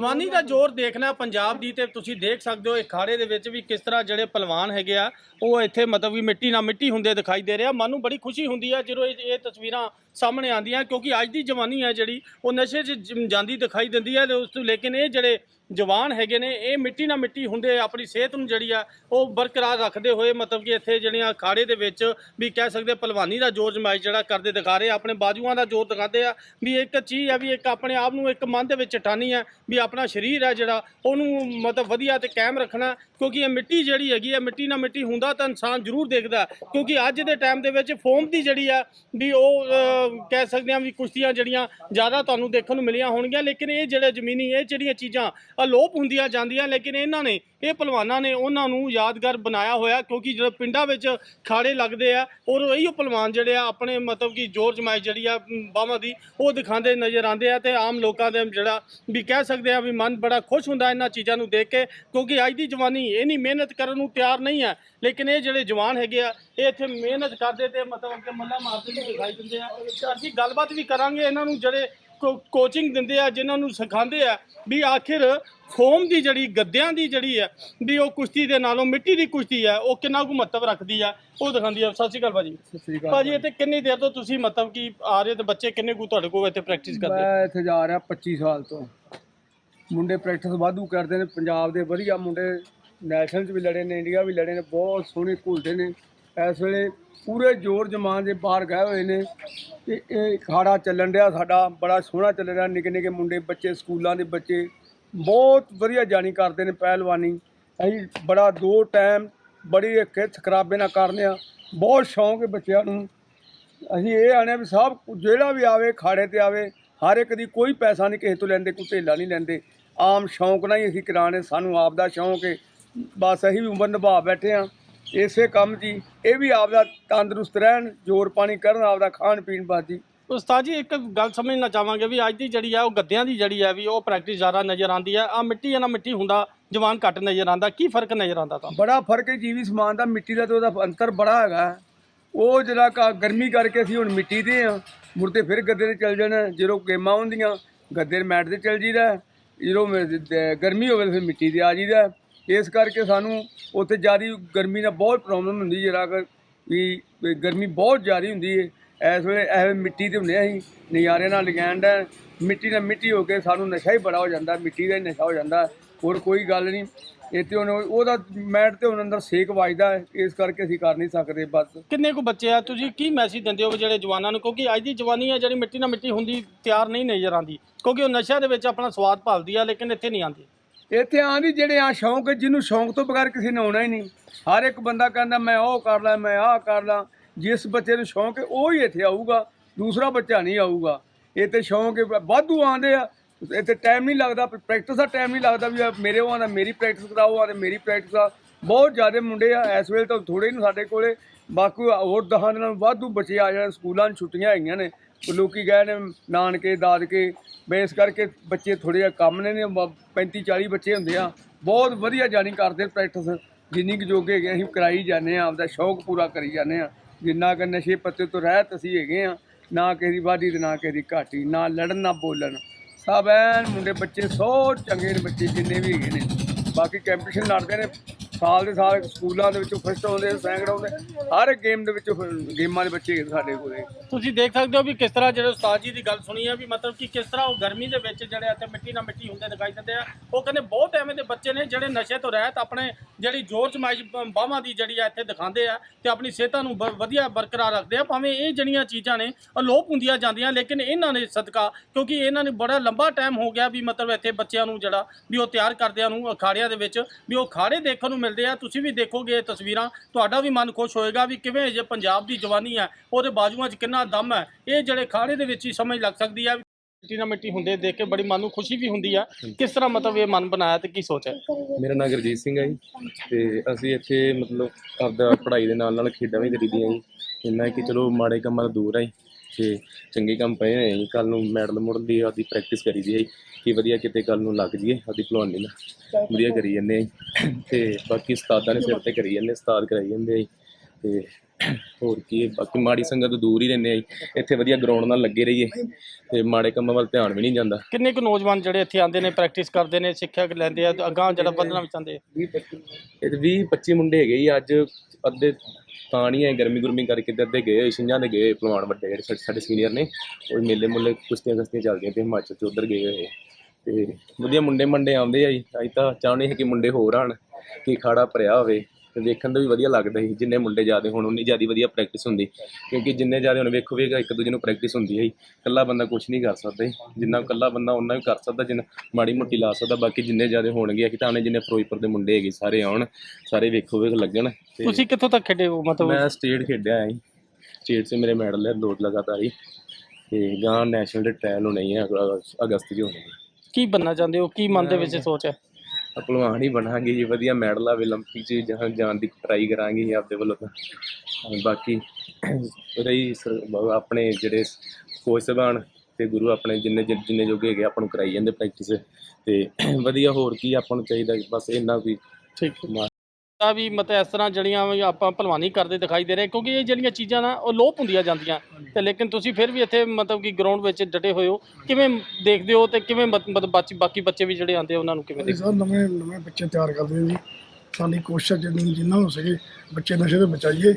ਜਵਾਨੀ ਦਾ ਜ਼ੋਰ ਦੇਖਣਾ ਪੰਜਾਬ ਦੀ ਤੇ ਤੁਸੀਂ ਦੇਖ ਸਕਦੇ ਹੋ ਇਹ ਖਾੜੇ ਦੇ ਵਿੱਚ ਵੀ ਕਿਸ ਤਰ੍ਹਾਂ ਜਿਹੜੇ ਪਹਿਲਵਾਨ ਹੈਗੇ ਆ, ਉਹ ਇੱਥੇ ਮਤਲਬ ਵੀ ਮਿੱਟੀ ਨਾਲ ਮਿੱਟੀ ਹੁੰਦੇ ਦਿਖਾਈ ਦੇ ਰਿਹਾ ਮਨ ਨੂੰ ਬੜੀ ਖੁਸ਼ੀ ਹੁੰਦੀ ਹੈ ਜਦੋਂ ਇਹ ਇਹ ਤਸਵੀਰਾਂ ਸਾਹਮਣੇ ਆਉਂਦੀਆਂ ਕਿਉਂਕਿ ਅੱਜ ਦੀ ਜਵਾਨੀ ਹੈ ਜਿਹੜੀ ਉਹ ਨਸ਼ੇ 'ਚ ਜ- ਜਾਂਦੀ ਦਿਖਾਈ ਦਿੰਦੀ ਹੈ ਤੇ ਉਸ ਤੋਂ ਲੇਕਿਨ ਇਹ ਜਿਹੜੇ ਜਵਾਨ ਹੈਗੇ ਨੇ ਇਹ ਮਿੱਟੀ ਨਾਲ ਮਿੱਟੀ ਹੁੰਦੇ ਆਪਣੀ ਸਿਹਤ ਨੂੰ ਜਿਹੜੀ ਆ ਉਹ ਬਰਕਰਾਰ ਰੱਖਦੇ ਹੋਏ ਮਤਲਬ ਕਿ ਇੱਥੇ ਜਿਹੜੀਆਂ ਅਖਾੜੇ ਦੇ ਵਿੱਚ ਵੀ ਕਹਿ ਸਕਦੇ ਪਹਿਲਵਾਨੀ ਦਾ ਜ਼ੋਰ ਜਮਾਇਸ਼ ਜਿਹੜਾ ਕਰਦੇ ਦਿਖਾ ਰਹੇ ਆ, ਆਪਣੇ ਬਾਜੂਆਂ ਦਾ ਜ਼ੋਰ ਦਿਖਾਉਂਦੇ ਆ ਵੀ ਇੱਕ ਚੀਜ਼ ਆ ਵੀ ਇੱਕ ਆਪਣੇ ਆਪ ਨੂੰ ਇੱਕ ਮਨ ਦੇ ਵਿੱਚ ਠਾਣੀ ਹੈ ਵੀ ਆਪਣਾ ਸਰੀਰ ਹੈ ਜਿਹੜਾ ਉਹਨੂੰ ਮਤਲਬ ਵਧੀਆ ਤੇ ਕਾਇਮ ਰੱਖਣਾ ਕਿਉਂਕਿ ਇਹ ਮਿੱਟੀ ਜਿਹੜੀ ਹੈਗੀ ਹੈ ਮਿੱਟੀ ਨਾਲ ਮਿੱਟੀ ਹੁੰਦਾ ਤਾਂ ਇਨਸਾਨ ਜ਼ਰੂਰ ਦੇਖਦਾ ਕਿਉਂਕਿ ਅੱਜ ਦੇ ਟਾਈਮ ਦੇ ਵਿੱਚ ਫੋਮ ਦੀ ਜਿਹੜੀ ਆ ਵੀ ਉਹ ਅਹ, ਕਹਿ ਸਕਦੇ ਹਾਂ ਵੀ ਕੁਸ਼ਤੀਆਂ ਜਿਹੜੀਆਂ ਜ਼ਿਆਦਾ ਤੁਹਾਨੂੰ ਦੇਖਣ ਨੂੰ ਮਿਲੀਆਂ ਹੋਣਗੀਆਂ, ਲੇਕਿਨ ਇਹ ਜਿਹੜੇ ਜ਼ਮੀਨੀ, ਇਹ ਜਿਹੜੀਆਂ ਚੀਜ਼ਾਂ ਅਲੋਪ ਹੁੰਦੀਆਂ ਜਾਂਦੀਆਂ, ਲੇਕਿਨ ਇਹਨਾਂ ਨੇ, ਇਹ ਪਹਿਲਵਾਨਾਂ ਨੇ ਉਹਨਾਂ ਨੂੰ ਯਾਦਗਾਰ ਬਣਾਇਆ ਹੋਇਆ, ਕਿਉਂਕਿ ਜਦੋਂ ਪਿੰਡਾਂ ਵਿੱਚ ਖਾੜੇ ਲੱਗਦੇ ਆ, ਔਰ ਇਹੀ ਪਹਿਲਵਾਨ ਜਿਹੜੇ ਆ, ਆਪਣੇ ਮਤਲਬ ਕਿ ਜ਼ੋਰ ਜਮਾਇਸ਼ ਜਿਹੜੀ ਆ ਬਾਹਾਂ ਦੀ, ਉਹ ਦਿਖਾਉਂਦੇ ਨਜ਼ਰ ਆਉਂਦੇ ਆ ਤੇ ਆਮ ਲੋਕਾਂ ਦੇ ਜਿਹੜਾ ਵੀ ਕਹਿ ਸਕਦੇ ਆ ਵੀ ਮਨ ਬੜਾ ਖੁਸ਼ ਹੁੰਦਾ ਇਹਨਾਂ ਚੀਜ਼ਾਂ ਨੂੰ ਦੇਖ ਕੇ, ਕਿਉਂਕਿ ਅੱਜ ਦੀ ਜਵਾਨੀ ਇਹ ਨਹੀਂ ਮਿਹਨਤ ਕਰਨ ਨੂੰ ਤਿਆਰ ਨਹੀਂ ਹੈ, ਲੇਕਿਨ ਇਹ ਜਿਹੜੇ ਜਵਾਨ ਹੈਗੇ ਆ, ਇਹ ਇੱਥੇ ਮਿਹਨਤ ਕਰਦੇ ਤੇ ਮਤਲਬ ਕਿ ਮੱਲਾ ਮਾਰਦੇ ਵੀ ਦਿਖਾਈ ਦਿੰਦੇ ਆ ਅਸੀਂ ਗੱਲਬਾਤ ਵੀ ਕਰਾਂਗੇ ਇਹਨਾਂ ਨੂੰ ਜਿਹੜੇ ਕੋਚਿੰਗ ਦਿੰਦੇ ਆ ਜਿਨ੍ਹਾਂ ਨੂੰ ਸਿਖਾਉਂਦੇ ਆ ਵੀ ਆਖਿਰ ਫੋਮ ਦੀ ਜਿਹੜੀ ਗੱਦਿਆਂ ਦੀ ਜਿਹੜੀ ਹੈ ਵੀ ਉਹ ਕੁਸ਼ਤੀ ਦੇ ਨਾਲੋਂ ਮਿੱਟੀ ਦੀ ਕੁਸ਼ਤੀ ਹੈ ਉਹ ਕਿੰਨਾ ਕੁ ਮਹੱਤਵ ਰੱਖਦੀ ਆ ਉਹ ਦਿਖਾਉਂਦੀ ਆ। ਸਤਿ ਸ਼੍ਰੀ ਅਕਾਲ ਭਾਜੀ। ਸਤਿ ਸ੍ਰੀ ਅਕਾਲ ਭਾਜੀ ਇੱਥੇ ਕਿੰਨੀ ਦੇਰ ਤੋਂ ਤੁਸੀਂ ਮਤਲਬ ਕਿ ਆ ਰਹੇ ਤੇ ਬੱਚੇ ਕਿੰਨੇ ਕੁ ਤੁਹਾਡੇ ਕੋਲ ਇੱਥੇ ਪ੍ਰੈਕਟਿਸ ਕਰਦੇ? ਮੈਂ ਇੱਥੇ ਜਾ ਰਿਹਾ 25 ਸਾਲ ਤੋਂ। ਮੁੰਡੇ ਪ੍ਰੈਕਟਿਸ ਵਾਧੂ ਕਰਦੇ ਨੇ ਪੰਜਾਬ ਦੇ ਵਧੀਆ ਮੁੰਡੇ ਨੈਸ਼ਨਲ 'ਚ ਵੀ ਲੜੇ ਨੇ ਇੰਡੀਆ ਵੀ ਲੜੇ ਨੇ ਬਹੁਤ ਸੋਹਣੇ ਘੁਲਦੇ ਨੇ। ਇਸ ਵੇਲੇ ਪੂਰੇ ਜ਼ੋਰ ਜਮਾਨ ਦੇ ਬਾਹਰ ਗਏ ਹੋਏ ਨੇ ਤੇ ਇਹ ਖਾੜਾ ਚੱਲਣ ਰਿਹਾ ਸਾਡਾ, ਬੜਾ ਸੋਹਣਾ ਚੱਲ ਰਿਹਾ ਨਿੱਕੇ ਨਿੱਕੇ ਮੁੰਡੇ, ਬੱਚੇ, ਸਕੂਲਾਂ ਦੇ ਬੱਚੇ, ਬਹੁਤ ਵਧੀਆ ਜਾਣੀ ਕਰਦੇ ਨੇ ਪਹਿਲਵਾਨੀ। ਅਸੀਂ ਬੜਾ ਦੋ ਟਾਈਮ ਬੜੀ ਖਿੱਚ ਖਰਾਬੇ ਨਾਲ ਕਰਨੇ ਆ ਬਹੁਤ ਸ਼ੌਂਕ ਹੈ ਬੱਚਿਆਂ ਨੂੰ। ਅਸੀਂ ਇਹ ਆਣੇ ਵੀ ਸਭ ਜਿਹੜਾ ਵੀ ਆਵੇ ਖਾੜੇ ਤੇ ਆਵੇ, ਹਰ ਇੱਕ ਦੀ ਕੋਈ ਪੈਸਾ ਨਹੀਂ, ਕਿਸੇ ਤੋਂ ਲੈਂਦੇ, ਕੋਈ ਢੇਲਾ ਨਹੀਂ ਲੈਂਦੇ। ਆਮ ਸ਼ੌਂਕ ਨਾਲ ਹੀ ਅਸੀਂ ਕਰਾਣੇ ਸਾਨੂੰ ਆਪ ਦਾ ਸ਼ੌਂਕ ਹੈ। ਬਸ ਅਸੀਂ ਵੀ ਉਮਰ ਨਿਭਾ ਬੈਠੇ ਆ ਇਸੇ ਕੰਮ ਹੀ ਇਹ ਵੀ ਆਪ ਦਾ ਤੰਦਰੁਸਤ ਰਹਿਣ ਜ਼ੋਰ ਪਾਣੀ ਕਰਨ ਆਪ ਦਾ ਖਾਣ ਪੀਣ ਬਾਜੀ ਉਸਤਾਦ ਜੀ ਇੱਕ ਗੱਲ ਸਮਝਣਾ ਚਾਹਾਂਗੇ ਵੀ ਅੱਜ ਦੀ ਜਿਹੜੀ ਆ ਉਹ ਗੱਦਿਆਂ ਦੀ ਜਿਹੜੀ ਆ ਵੀ ਉਹ ਪ੍ਰੈਕਟਿਸ ਜ਼ਿਆਦਾ ਨਜ਼ਰ ਆਉਂਦੀ ਆ। ਆ ਮਿੱਟੀ ਨਾਲ ਮਿੱਟੀ ਹੁੰਦਾ ਜਵਾਨ ਘੱਟ ਨਜ਼ਰ ਆਉਂਦਾ। ਕੀ ਫ਼ਰਕ ਨਜ਼ਰ ਆਉਂਦਾ ਤਾਂ ਬੜਾ ਫ਼ਰਕ ਹੈ ਜੀਵੀ ਸਮਾਨ ਦਾ ਮਿੱਟੀ ਦਾ ਤੇ ਉਹਦਾ ਅੰਤਰ ਬੜਾ ਹੈਗਾ। ਉਹ ਜਿਹੜਾ ਕਾ ਗਰਮੀ ਕਰਕੇ ਅਸੀਂ ਹੁਣ ਮਿੱਟੀ ਦੇ ਆ ਮੁਰਦੇ ਫਿਰ ਗੱਦੇ ਤੇ ਚੱਲ ਜਾਣਾ। ਜਦੋਂ ਗੇਮਾਂ ਹੁੰਦੀਆਂ ਗੱਦੇ ਦੇ ਮੈਟ ਤੇ ਚੱਲ ਜੀਦਾ ਜਦੋਂ ਦ- ਗਰਮੀ ਹੋਵੇ ਫਿਰ ਮਿੱਟੀ ਤੇ ਆ ਜੀਦਾ ਇਸ ਕਰਕੇ ਸਾਨੂੰ ਉੱਥੇ ਜ਼ਿਆਦਾ ਗਰਮੀ ਨਾਲ ਬਹੁਤ ਪ੍ਰੋਬਲਮ ਹੁੰਦੀ ਜਿਹੜਾ ਕਿ ਵੀ ਗਰਮੀ ਬਹੁਤ ਜ਼ਿਆਦਾ ਹੁੰਦੀ ਹੈ, ਇਸ ਵੇਲੇ ਇਹ ਮਿੱਟੀ ਤੇ ਹੁੰਦੇ ਅਸੀਂ ਨਜ਼ਾਰੇ ਨਾਲ ਲਗਾਉਣ ਦਾ ਮਿੱਟੀ ਨਾਲ ਮਿੱਟੀ ਹੋ ਕੇ ਸਾਨੂੰ ਨਸ਼ਾ ਹੀ ਬੜਾ ਹੋ ਜਾਂਦਾ, ਮਿੱਟੀ ਦਾ ਹੀ ਨਸ਼ਾ ਹੋ ਜਾਂਦਾ, ਹੋਰ ਕੋਈ ਗੱਲ ਨਹੀਂ, ਇੱਥੇ ਹੁਣ ਉਹਦਾ ਮੈਟ ਤੇ ਹੁਣ ਅੰਦਰ ਸੇਕ ਵੱਜਦਾ ਇਸ ਕਰਕੇ ਅਸੀਂ ਕਰ ਨਹੀਂ ਸਕਦੇ, ਬਸ। ਕਿੰਨੇ ਕੁ ਬੱਚੇ ਆ, ਤੁਸੀਂ ਕੀ ਮੈਸੇਜ ਦਿੰਦੇ ਹੋ ਜਿਹੜੇ ਜਵਾਨਾਂ ਨੂੰ, ਕਿਉਂਕਿ ਅੱਜ ਦੀ ਜਵਾਨੀ ਆ ਜਿਹੜੀ ਮਿੱਟੀ ਨਾਲ ਮਿੱਟੀ ਹੁੰਦੀ, ਤਿਆਰ ਨਹੀਂ ਨਜ਼ਰ ਆਉਂਦੀ, ਕਿਉਂਕਿ ਉਹ ਨਸ਼ਿਆਂ ਦੇ ਵਿੱਚ ਆਪਣਾ ਸਵਾਦ ਭਾਲਦੀ ਆ, ਲੇਕਿਨ ਇੱਥੇ ਨਹੀਂ ਆਉਂਦੀ। ਇੱਥੇ ਆਂਦੀ ਜਿਹੜੇ ਆ ਸ਼ੌਂਕ ਹੈ, ਜਿਹਨੂੰ ਸ਼ੌਂਕ ਤੋਂ ਬਗੈਰ ਕਿਸੇ ਨੇ ਆਉਣਾ ਹੀ ਨਹੀਂ। ਹਰ ਇੱਕ ਬੰਦਾ ਕਹਿੰਦਾ ਮੈਂ ਉਹ ਕਰ ਲਾਂ ਮੈਂ ਆਹ ਕਰ ਲਾਂ। ਜਿਸ ਬੱਚੇ ਨੂੰ ਸ਼ੌਂਕ ਹੈ ਉਹ ਹੀ ਇੱਥੇ ਆਊਗਾ ਦੂਸਰਾ ਬੱਚਾ ਨਹੀਂ ਆਊਗਾ। ਇੱਥੇ ਸ਼ੌਂਕ ਵਾਧੂ ਆਂਦੇ ਆ। ਇੱਥੇ ਟਾਈਮ ਨਹੀਂ ਲੱਗਦਾ ਪ੍ਰੈਕਟਿਸ ਦਾ ਟਾਈਮ ਨਹੀਂ ਲੱਗਦਾ ਵੀ ਆ ਮੇਰੇ ਉਹ ਆਂਦਾ ਮੇਰੀ ਪ੍ਰੈਕਟਿਸ ਕਰਾਓ ਆਂਦੇ ਮੇਰੀ ਪ੍ਰੈਕਟਿਸ ਆ। ਬਹੁਤ ਜ਼ਿਆਦਾ ਮੁੰਡੇ ਆ ਇਸ ਵੇਲੇ ਤਾਂ ਥੋੜੇ ਨੂੰ ਸਾਡੇ ਕੋਲੇ। ਬਾਕੀ ਹੋਰ ਦਹਾਂ ਦਿਨਾਂ ਨੂੰ ਵਾਧੂ ਬੱਚੇ ਆ ਜਾਣ ਸਕੂਲਾਂ 'ਚ ਛੁੱਟੀਆਂ ਹੈਗੀਆਂ ਨੇ। ਲੋਕੀ ਗਏ ਨੇ ਨਾਨਕੇ ਦਾਦਕੇ ਬੇਸ ਕਰਕੇ ਬੱਚੇ ਥੋੜੇ ਜਿਹਾ ਕੰਮ ਨੇ ਨੇ 35 40 ਬੱਚੇ ਹੁੰਦੇ ਆ। ਬਹੁਤ ਵਧੀਆ ਜਾਣੀ ਕਰਦੇ ਪ੍ਰੈਕਟਿਸ ਜਿੰਨੀ ਕੁ ਜੋਗੇ ਹੈਗੇ ਅਸੀਂ ਕਰਾਈ ਜਾਂਦੇ ਆ, ਆਪਦਾ ਸ਼ੌਕ ਪੂਰਾ ਕਰੀ ਜਾਂਦੇ ਆ। ਜਿੰਨਾ ਕਿ ਨਸ਼ੇ ਪੱਤੇ ਤੋਂ ਰਹਿਤ ਅਸੀਂ ਹੈਗੇ ਆ, ਨਾ ਕਿਸੇ ਦੀ ਵਾਢੀ ਤੇ ਨਾ ਕਿਸੇ ਦੀ ਘਾਟੀ, ਨਾ ਲੜਨ, ਨਾ ਬੋਲਣ। ਸਭ ਐਨ ਮੁੰਡੇ ਬੱਚੇ, ਸੌ ਚੰਗੇ ਨੇ ਬੱਚੇ ਜਿੰਨੇ ਵੀ ਹੈਗੇ ਨੇ। ਬਾਕੀ ਕੰਪੀਟੀਸ਼ਨ ਲੜਦੇ ਨੇ। ਸਾਲ ਦੇ ਸਾਲ ਸਕੂਲਾਂ ਦੇ ਵਿੱਚੋਂ ਫਸਟ ਆਉਂਦੇ ਸੈਂਕੜ ਆਉਂਦੇ ਹਰ ਇੱਕ ਗੇਮ ਦੇ ਵਿੱਚ ਗੇਮਾਂ ਦੇ ਬੱਚੇ ਸਾਡੇ ਕੋਲੇ। ਤੁਸੀਂ ਦੇਖ ਸਕਦੇ ਹੋ ਵੀ ਕਿਸ ਤਰ੍ਹਾਂ ਜਿਹੜੇ ਉਸਤਾਦ ਜੀ ਦੀ ਗੱਲ ਸੁਣੀ ਹੈ ਵੀ ਮਤਲਬ ਕਿ ਕਿਸ ਤਰ੍ਹਾਂ ਉਹ ਗਰਮੀ ਦੇ ਵਿੱਚ ਜਿਹੜੇ ਇੱਥੇ ਮਿੱਟੀ ਨਾਲ ਮਿੱਟੀ ਹੁੰਦੇ ਦਿਖਾਈ ਦਿੰਦੇ ਆ, ਉਹ ਕਹਿੰਦੇ ਬਹੁਤ ਐਵੇਂ ਦੇ ਬੱਚੇ ਨੇ ਜਿਹੜੇ ਨਸ਼ੇ ਤੋਂ ਰਹਿਤ ਆਪਣੇ ਜਿਹੜੀ ਜ਼ੋਰ ਜਮਾਇਸ਼ ਬਾਹਾਂ ਦੀ ਜਿਹੜੀ ਆ ਇੱਥੇ ਦਿਖਾਉਂਦੇ ਆ ਤੇ ਆਪਣੀ ਸਿਹਤਾਂ ਨੂੰ ਬ- ਵਧੀਆ ਬਰਕਰਾਰ ਰੱਖਦੇ ਆ, ਭਾਵੇਂ ਇਹ ਜਿਹੜੀਆਂ ਚੀਜ਼ਾਂ ਨੇ ਅਲੋਪ ਹੁੰਦੀਆਂ ਜਾਂਦੀਆਂ, ਲੇਕਿਨ ਇਹਨਾਂ ਨੇ ਸਦਕਾ ਕਿਉਂਕਿ ਇਹਨਾਂ ਨੇ ਬੜਾ ਲੰਬਾ ਟਾਈਮ ਹੋ ਗਿਆ ਵੀ ਮਤਲਬ ਇੱਥੇ ਬੱਚਿਆਂ ਨੂੰ ਜਿਹੜਾ ਵੀ ਉਹ ਤਿਆਰ ਕਰਦਿਆਂ ਨੂੰ ਅਖਾੜਿਆਂ ਦੇ ਵਿੱਚ ਵੀ ਉਹ ਖਾੜੇ ਦੇਖਣ ਨੂੰ ਮਿਲ ਮਿਲਦੇ ਆ, ਤੁਸੀਂ ਵੀ ਦੇਖੋਗੇ ਇਹ ਤਸਵੀਰਾਂ। ਤੁਹਾਡਾ ਵੀ ਮਨ ਖੁਸ਼ ਹੋਏਗਾ ਵੀ ਕਿਵੇਂ ਜੇ ਪੰਜਾਬ ਦੀ ਜਵਾਨੀ ਹੈ, ਉਹਦੇ ਬਾਜੂਆਂ 'ਚ ਕਿੰਨਾ ਦਮ ਹੈ। ਇਹ ਜਿਹੜੇ ਖਾੜੇ ਦੇ ਵਿੱਚ ਹੀ ਸਮਝ ਲੱਗ ਸਕਦੀ ਹੈ ਮਿੱਟੀ ਨਾਲ ਮਿੱਟੀ ਹੁੰਦੇ ਦੇਖ ਕੇ ਬੜੀ ਮਨ ਨੂੰ ਖੁਸ਼ੀ ਵੀ ਹੁੰਦੀ ਆ। ਕਿਸ ਤਰ੍ਹਾਂ ਮਤਲਬ ਇਹ ਮਨ ਬਣਾਇਆ ਤੇ ਕੀ ਸੋਚ ਹੈ? ਮੇਰਾ ਨਾਮ ਗੁਰਜੀਤ ਸਿੰਘ ਹੈ ਜੀ, ਤੇ ਅਸੀਂ ਇੱਥੇ ਮਤਲਬ ਆਪਦਾ ਪੜ੍ਹਾਈ ਦੇ ਨਾਲ ਨਾਲ ਖੇਡਾਂ ਵੀ ਕਰੀਦੀਆਂ ਜੀ। ਇੰਨਾ ਕਿ ਚਲੋ ਮਾੜੇ ਕੰਮਾਂ ਤੋਂ ਦੂਰ ਹੈ ਤੇ ਚੰਗੇ ਕੰਮ ਪਏ ਹੋਏ ਜੀ। ਕੱਲ ਨੂੰ ਮੈਡਲ ਮੁੜਨ ਦੀ ਆਦੀ ਪ੍ਰੈਕਟਿਸ ਕਰੀਦੀ ਹੈ ਕਿ ਵਧੀਆ ਕਿਤੇ ਕੱਲ ਨੂੰ ਲੱਗ ਜੀਏ ਆਦੀ ਭਲਵਾਨੀ ਨਾਲ। ਵਧੀਆ ਕਰੀ ਜਾਂਦੇ ਆ ਜੀ। ਤੇ ਬਾਕੀ ਉਸਤਾਦਾਂ ਨੇ ਸਿਰ ਤੇ ਕਰੀ ਜਾਂਦੇ ਉਸਤਾਦ ਕਰਾਈ ਜਾਂਦੇ ਆ ਜੀ। ਤੇ ਹੋਰ ਕੀ ਹੈ, ਬਾਕੀ ਮਾੜੀ ਸੰਗਤ ਤੋਂ ਦੂਰ ਹੀ ਰਹਿੰਦੇ ਆ ਜੀ। ਇੱਥੇ ਵਧੀਆ ਗਰਾਊਂਡ ਨਾਲ ਲੱਗੇ ਰਹੀਏ। ਤੇ ਮਾੜੇ ਕੰਮਾਂ ਵੱਲ ਧਿਆਨ ਵੀ ਨਹੀਂ ਜਾਂਦਾ। ਕਿੰਨੇ ਕੁ ਨੌਜਵਾਨ ਜਿਹੜੇ ਇੱਥੇ ਆਉਂਦੇ ਨੇ ਪ੍ਰੈਕਟਿਸ ਕਰਦੇ ਨੇ ਸਿੱਖਿਆ ਲੈਂਦੇ ਆ ਅਗਾਂਹ ਜਿਹੜਾ ਵਧਣਾ ਵੀ ਚਾਹੁੰਦੇ ਆ? ਇਹ 20 25 ਮੁੰਡੇ ਹੈਗੇ ਜੀ ਅੱਜ ਅੱਧੇ ਤਾਂ ਨਹੀਂ ਹੈ ਗਰਮੀ ਗੁਰਮੀ ਕਰਕੇ ਤੇ ਅੱਧੇ ਗਏ ਹੋਏ ਛਿੰਝਾਂ ਦੇ ਗਏ ਹੋਏ ਵੱਡੇ ਜਿਹੜੇ ਸਾਡੇ- ਸਾਡੇ ਸੀਨੀਅਰ ਨੇ। ਉਹ ਮੇਲੇ ਮੁੱਲੇ ਕੁਸ਼ਤੀਆਂ ਕੁਸ਼ਤੀਆਂ ਚੱਲਦੀਆਂ ਤੇ ਹਿਮਾਚਲ ਚ ਉਧਰ ਗਏ ਹੋਏ ਤੇ ਵਧੀਆ ਮੁੰਡੇ ਮੰਡੇ ਆਉਂਦੇ ਆ ਜੀ। ਅਸੀਂ ਤਾਂ ਚਾਹੁੰਦੇ ਹਾਂ ਕਿ ਮੁੰਡੇ ਹੋਰ ਆਣ ਕਿ ਖਾੜਾ ਭਰਿਆ ਹੋਵੇ। ਤੇ ਦੇਖਣ ਦਾ ਵੀ ਵਧੀਆ ਲੱਗਦਾ ਸੀ, ਜਿੰਨੇ ਮੁੰਡੇ ਜ਼ਿਆਦਾ ਹੋਣ, ਉਨੀ ਜ਼ਿਆਦਾ ਵਧੀਆ ਪ੍ਰੈਕਟਿਸ ਹੁੰਦੀ। ਕਿਉਂਕਿ ਜਿੰਨੇ ਜ਼ਿਆਦਾ ਹੁਣ, ਵੇਖੋ ਵੇਗਾ ਇੱਕ ਦੂਜੇ ਨੂੰ ਪ੍ਰੈਕਟਿਸ ਹੁੰਦੀ ਹੈ ਜੀ। ਇਕੱਲਾ ਬੰਦਾ ਕੁਝ ਨਹੀਂ ਕਰ ਸਕਦਾ ਜਿੰਨਾ ਇਕੱਲਾ ਬੰਦਾ ਉਹਨਾਂ ਵੀ ਕਰ ਸਕਦਾ, ਜਿੰਨਾ ਮਾੜੀ ਮੋਟੀ ਲਾ ਸਕਦਾ। ਬਾਕੀ ਜਿੰਨੇ ਜ਼ਿਆਦਾ ਹੋਣਗੇ ਕਿ ਤਾਂ ਜਿੰਨੇ ਫਿਰੋਜ਼ਪੁਰ ਦੇ ਮੁੰਡੇ ਹੈਗੇ, ਸਾਰੇ ਆਉਣ, ਸਾਰੇ ਵੇਖੋ ਵੇਖ ਲੱਗਣ। ਤੇ ਤੁਸੀਂ ਕਿੱਥੋਂ ਤੱਕ ਖੇਡੇ ਹੋ ਮਤਲਬ ਮੈਂ ਸਟੇਟ ਖੇਡਿਆ ਹਾਂ ਸਟੇਟ 'ਚ ਮੇਰੇ ਮੈਡਲ ਹੈ ਦੋ ਲਗਾਤਾਰ ਹੀ ਤੇ ਗਾਂ ਨੈਸ਼ਨਲ ਦੇ ਟ੍ਰਾਇਲ ਹੋਣੇ ਹੀ ਆ ਅਗ- ਅਗਸਤ 'ਚ ਹੋਣੇ ਆ। ਕੀ ਬੰਨਾ ਚਾਹੁੰਦੇ ਹੋ ਕੀ ਮਨ ਦੇ ਵਿੱਚ ਸੋਚ ਹੈ ਤਾਂ ਭਲਵਾਨ ਹੀ ਬਣਾਂਗੇ ਜੀ ਵਧੀਆ ਮੈਡਲ ਆਵੇ 올림픽 'ਚ ਜਹਾਂ ਜਾਣ ਦੀ ਟਰਾਈ ਕਰਾਂਗੇ ਜੀ ਆਪਦੇ ਵੱਲੋਂ ਤਾਂ ਹਾਂ, ਬਾਕੀ ਰਹੀ ਸਰ- ਬ- ਆਪਣੇ ਜਿਹੜੇ ਕੋਚ ਸਾਹਿਬਾਨ ਤੇ ਗੁਰੂ ਆਪਣੇ ਜਿੰਨੇ ਜਿ- ਜਿੰਨੇ ਜੋਗੇ ਹੈਗੇ ਆਪਾਂ ਨੂੰ ਕਰਾਈ ਜਾਂਦੇ ਪ੍ਰੈਕਟਿਸ ਤੇ ਵਧੀਆ ਹੋਰ ਕੀ ਆਪਾਂ ਨੂੰ ਚਾਹੀਦਾ ਬਸ ਇੰਨਾ ਵੀ ਠੀਕ ਆ ਵੀ ਮਤਲਬ ਇਸ ਤਰ੍ਹਾਂ ਜਿਹੜੀਆਂ ਵੀ ਆਪਾਂ ਭਲਵਾਨੀ ਕਰਦੇ ਦਿਖਾਈ ਦੇ ਰਹੇ ਕਿਉਂਕਿ ਇਹ ਜਿਹੜੀਆਂ ਚੀਜ਼ਾਂ ਨਾ ਉਹ ਲੋਪ ਹੁੰਦੀਆਂ ਜਾਂਦੀਆਂ। ਤੇ ਲੇਕਿਨ ਤੁਸੀਂ ਫਿਰ ਵੀ ਇੱਥੇ ਮਤਲਬ ਕਿ ਗਰਾਊਂਡ ਵਿੱਚ ਡਟੇ ਹੋਏ ਹੋ। ਕਿਵੇਂ ਦੇਖਦੇ ਹੋ ਤੇ ਕਿਵੇਂ ਮਤ- ਮਤਲਬ ਬਾਕੀ ਬਾਕੀ ਬੱਚੇ ਵੀ ਜਿਹੜੇ ਆਉਂਦੇ ਆ ਉਹਨਾਂ ਨੂੰ ਕਿਵੇਂ ਅਸੀਂ ਦੇਖਦੇ ਸਰ ਨਵੇਂ ਨਵੇਂ ਬੱਚੇ ਤਿਆਰ ਕਰਦੇ ਹਾਂ ਜੀ। ਸਾਡੀ ਕੋਸ਼ਿਸ਼ ਹੈ ਜਿੰਨੀ ਜਿੰਨਾ ਹੋ ਸਕੇ ਬੱਚੇ ਨਸ਼ੇ ਤੋਂ ਬਚਾਈਏ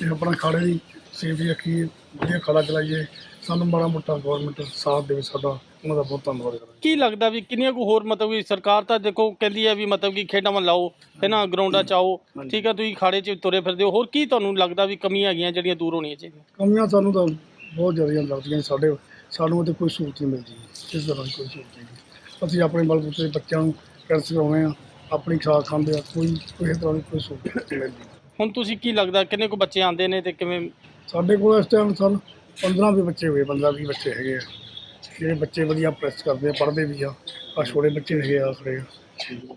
ਤੇ ਆਪਣਾ ਖਾੜੇ ਦੀ ਸੇਫਟੀ ਰੱਖੀਏ ਵਧੀਆ ਖਾੜਾ ਚਲਾਈਏ ਸਾਨੂੰ ਮਾੜਾ ਮੋਟਾ ਗਵਰਨਮੈਂਟ ਸਾਥ ਦੇਵੇ ਸਾਡਾ ਉਹਨਾਂ ਦਾ ਬਹੁਤ ਧੰਨਵਾਦ ਕਰਾਂਗੇ। ਕੀ ਲੱਗਦਾ ਵੀ ਕਿੰਨੀਆਂ ਕੁ ਹੋਰ ਮਤਲਬ ਕਿ ਸਰਕਾਰ ਤਾਂ ਦੇਖੋ ਕਹਿੰਦੀ ਹੈ ਵੀ ਮਤਲਬ ਕਿ ਖੇਡਾਂ ਵੱਲ ਲਾਓ ਹੈ ਨਾ ਗਰਾਊਂਡਾਂ ਚ ਆਓ ਠੀਕ ਹੈ ਤੁਸੀਂ ਖਾੜੇ 'ਚ ਤੁਰੇ ਫਿਰਦੇ ਹੋ ਹੋਰ ਕੀ ਤੁਹਾਨੂੰ ਲੱਗਦਾ ਵੀ ਕਮੀਆਂ ਹੈਗੀਆਂ ਜਿਹੜੀਆਂ ਦੂਰ ਹੋਣੀਆਂ ਚਾਹੀਦੀਆਂ? ਕਮੀਆਂ ਸਾਨੂੰ ਤਾਂ ਬਹੁਤ ਜ਼ਿਆਦੀਆਂ ਲੱਗਦੀਆਂ ਸਾਡੇ ਸਾਨੂੰ ਉਹਤੇ ਕੋਈ ਸਹੂਲਤ ਨਹੀਂ ਮਿਲਦੀ ਇਸ ਤਰ੍ਹਾਂ ਦੀ ਕੋਈ ਸਹੂਲਤ ਨਹੀਂ ਅਸੀਂ ਆਪਣੇ ਬਲਬੂਤੇ ਦੇ ਬੱਚਿਆਂ ਨੂੰ ਪ੍ਰੈਕਟਿਸ ਕਰਾਉਂਦੇ ਆ ਆਪਣੀ ਖਾਦ ਖਾਂਦੇ ਆ ਕੋਈ ਕਿਸੇ ਤਰ੍ਹਾਂ ਦੀ ਕੋਈ ਸਹੂਲਤ ਨਹੀਂ ਮਿਲਦੀ। ਹੁਣ ਤੁਸੀਂ ਕੀ ਲੱਗਦਾ ਕਿੰਨੇ ਕੁ ਬੱਚੇ ਆਉਂਦੇ ਨੇ ਤੇ ਕਿਵੇਂ? ਸਾਡੇ ਕੋਲ ਇਸ ਟਾਈਮ ਸਰ 15 ਵੀ ਬੱਚੇ ਹੋਏ 15 20 ਬੱਚੇ ਹੈਗੇ ਆ। ਜਿਹੜੇ ਬੱਚੇ ਵਧੀਆ ਪ੍ਰੈਕਟਿਸ ਕਰਦੇ ਆ ਪੜ੍ਹਦੇ ਵੀ ਆ ਆ ਛੋਟੇ ਬੱਚੇ ਹੈਗੇ ਆ ਥੋੜ੍ਹੇ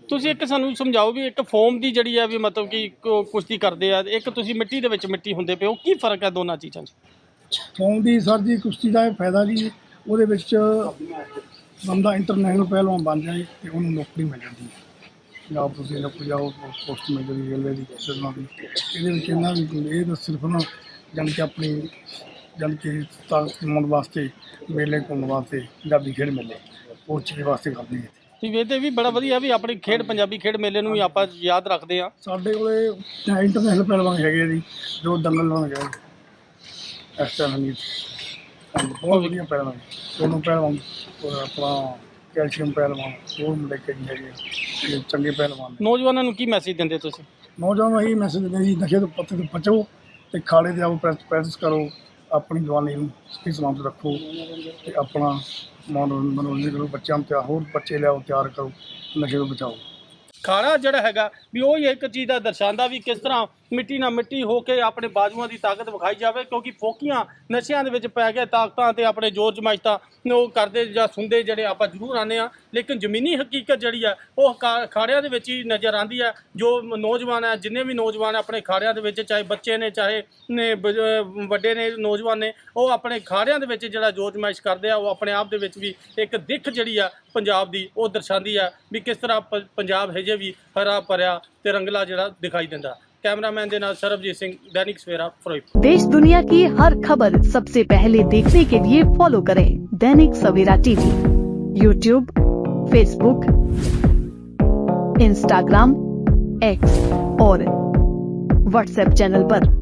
ਤੁਸੀਂ ਇੱਕ ਸਾਨੂੰ ਸਮਝਾਓ ਵੀ ਇੱਕ ਫੋਮ ਦੀ ਜਿਹੜੀ ਆ ਵੀ ਮਤਲਬ ਕਿ ਕੁ- ਕੁਸ਼ਤੀ ਕਰਦੇ ਆ ਇੱਕ ਤੁਸੀਂ ਮਿੱਟੀ ਦੇ ਵਿੱਚ ਮਿੱਟੀ ਹੁੰਦੇ ਪਏ ਹੋ ਕੀ ਫ਼ਰਕ ਹੈ ਦੋਨਾਂ ਚੀਜ਼ਾਂ 'ਚ? ਫੋਨ ਦੀ ਸਰ ਜੀ ਕੁਸ਼ਤੀ ਦਾ ਇਹ ਫਾਇਦਾ ਜੀ ਉਹਦੇ ਵਿੱਚ ਬੰਦਾ ਇੰਟਰਨੈਸ਼ਨਲ ਪਹਿਲਵਾਨ ਬਣ ਜਾਏ ਤੇ ਉਹਨੂੰ ਨੌਕਰੀ ਮਿਲ ਜਾਂਦੀ ਹੈ। ਜਾਂ ਤੁਸੀਂ ਨੌਕਰੀ ਜਾਓ ਪੋਸਟ ਮਿਲ ਜਾਂਦੀ ਰੇਲਵੇ ਦੀ ਕਿਸੇ ਤਰ੍ਹਾਂ ਦੀ ਇਹਦੇ ਵਿੱਚ ਇਹਨਾਂ ਵੀ ਇਹ ਤਾਂ ਸਿਰਫ ਨਾ ਜਾਣੀ ਕਿ ਆਪਣੀ ਜਾਣੀ ਕਿ ਤਾਕਤ ਕਮਾਉਣ ਵਾਸਤੇ ਮੇਲੇ ਘੁੰਮਣ ਵਾਸਤੇ ਪੰਜਾਬੀ ਖੇਡ ਮੇਲੇ ਉਹ ਚੀਜ਼ ਵਾਸਤੇ ਕਰਦੇ ਨੇ ਵੀ ਵੇਦੇ ਵੀ ਬੜਾ ਵਧੀਆ ਵੀ ਆਪਣੀ ਖੇਡ ਪੰਜਾਬੀ ਖੇਡ ਮੇਲੇ ਨੂੰ ਵੀ ਆਪਾਂ ਯਾਦ ਰੱਖਦੇ ਆ ਸਾਡੇ ਕੋਲੇ ਇੰਟਰਨੈਸ਼ਨਲ ਪਹਿਲਵਾਨ ਹੈਗੇ ਆ ਜੀ ਜੋ ਦੰਗਲ ਬਣ ਗਏ ਇਸ ਤਰ੍ਹਾਂ ਨਹੀਂ ਬਹੁਤ ਵਧੀਆ ਪਹਿਲਵਾਨ ਦੋਨੋਂ ਪਹਿਲਵਾਨ ਆਪਣਾ ਕੈਲਸ਼ੀਅਮ ਪਹਿਲਵਾਨ ਹੋਰ ਮੁੰਡੇ ਕਈ ਹੈਗੇ ਚੰਗੇ ਪਹਿਲਵਾਨ ਨੌਜਵਾਨਾਂ ਨੂੰ ਕੀ ਮੈਸੇਜ ਦਿੰਦੇ ਤੁਸੀਂ? ਨੌਜਵਾਨ ਨੂੰ ਇਹੀ ਮੈਸੇਜ ਦਿੰਦੇ ਜੀ ਨਸ਼ੇ ਤੋਂ ਪੱਤੇ ਤੋਂ ਬਚੋ ਤੇ ਖਾੜੇ ਦੇ ਆਓ ਪ੍ਰੈਕਟਿਸ ਕਰੋ। ਆਪਣੀ ਜਵਾਨੀ ਨੂੰ ਸਹੀ ਸਲਾਮਤ ਰੱਖੋ ਤੇ ਆਪਣਾ ਮਨੋਰੰਜਨ ਮਨੋਰੰਜਨ ਕਰੋ, ਬੱਚਿਆਂ ਨੂੰ ਤਿਆਰ ਹੋਰ ਬੱਚੇ ਲਿਆਓ, ਤਿਆਰ ਕਰੋ, ਨਸ਼ੇ ਤੋਂ ਬਚਾਓ। ਖਾਣਾ ਜਿਹੜਾ ਹੈਗਾ ਵੀ ਉਹ ਹੀ ਇੱਕ ਚੀਜ਼ ਦਾ ਦਰਸਾਉਂਦਾ ਵੀ ਕਿਸ ਤਰ੍ਹਾਂ ਮਿੱਟੀ ਨਾਲ ਮਿੱਟੀ ਹੋ ਕੇ ਆਪਣੇ ਬਾਜੂਆਂ ਦੀ ਤਾਕਤ ਵਿਖਾਈ ਜਾਵੇ, ਕਿਉਂਕਿ ਫੋਕੀਆਂ ਨਸ਼ਿਆਂ ਦੇ ਵਿੱਚ ਪੈ ਗਏ ਤਾਕਤਾਂ ਤੇ ਆਪਣੇ ਜ਼ੋਰ ਜਮਾਇਸ਼ਤਾਂ ਨੂੰ ਉਹ ਕਰਦੇ ਜਾਂ ਸੁਣਦੇ ਜਿਹੜੇ ਆਪਾਂ ਜ਼ਰੂਰ ਆਨੇ ਆ ਲੇਕਿਨ ਜ਼ਮੀਨੀ ਹਕੀਕਤ ਜਿਹੜੀ ਆ ਉਹ ਖਾ- ਖਾੜਿਆਂ ਦੇ ਵਿੱਚ ਹੀ ਨਜ਼ਰ ਆਂਦੀ ਆ ਜੋ ਨੌਜਵਾਨ ਆ ਜਿੰਨੇ ਵੀ ਨੌਜਵਾਨ ਆਪਣੇ ਖਾੜਿਆਂ ਦੇ ਵਿੱਚ, ਚਾਹੇ ਬੱਚੇ ਨੇ, ਚਾਹੇ ਨੇ ਵੱਡੇ ਨੇ, ਨੌਜਵਾਨ ਨੇ, ਉਹ ਆਪਣੇ ਖਾੜਿਆਂ ਦੇ ਵਿੱਚ ਜਿਹੜਾ ਜ਼ੋਰ ਜਮਾਇਸ਼ ਕਰਦੇ ਆ, ਉਹ ਆਪਣੇ ਆਪ ਦੇ ਵਿੱਚ ਵੀ ਇੱਕ ਦਿੱਖ ਜਿਹੜੀ ਆ ਪੰਜਾਬ ਦੀ, ਉਹ ਦਰਸਾਉਂਦੀ ਆ ਵੀ ਕਿਸ ਤਰ੍ਹਾਂ ਪ- ਪੰਜਾਬ ਹਜੇ ਵੀ ਹਰਾ ਭਰਿਆ ਤੇ ਰੰਗਲਾ ਜਿਹੜਾ ਦਿਖਾਈ ਦਿੰਦਾ ਕੈਮਰਾਮੈਨ ਦੇ ਨਾਲ ਸਰਬਜੀਤ ਸਿੰਘ ਦੈਨਿਕ ਸਵੇਰਾ ਫਿਰੋਜ਼ਪੁਰ देश दुनिया की हर खबर सबसे पहले देखने के लिए फॉलो करें Dainik Savera TV YouTube Facebook Instagram X और व्हाट्सएप चैनल पर।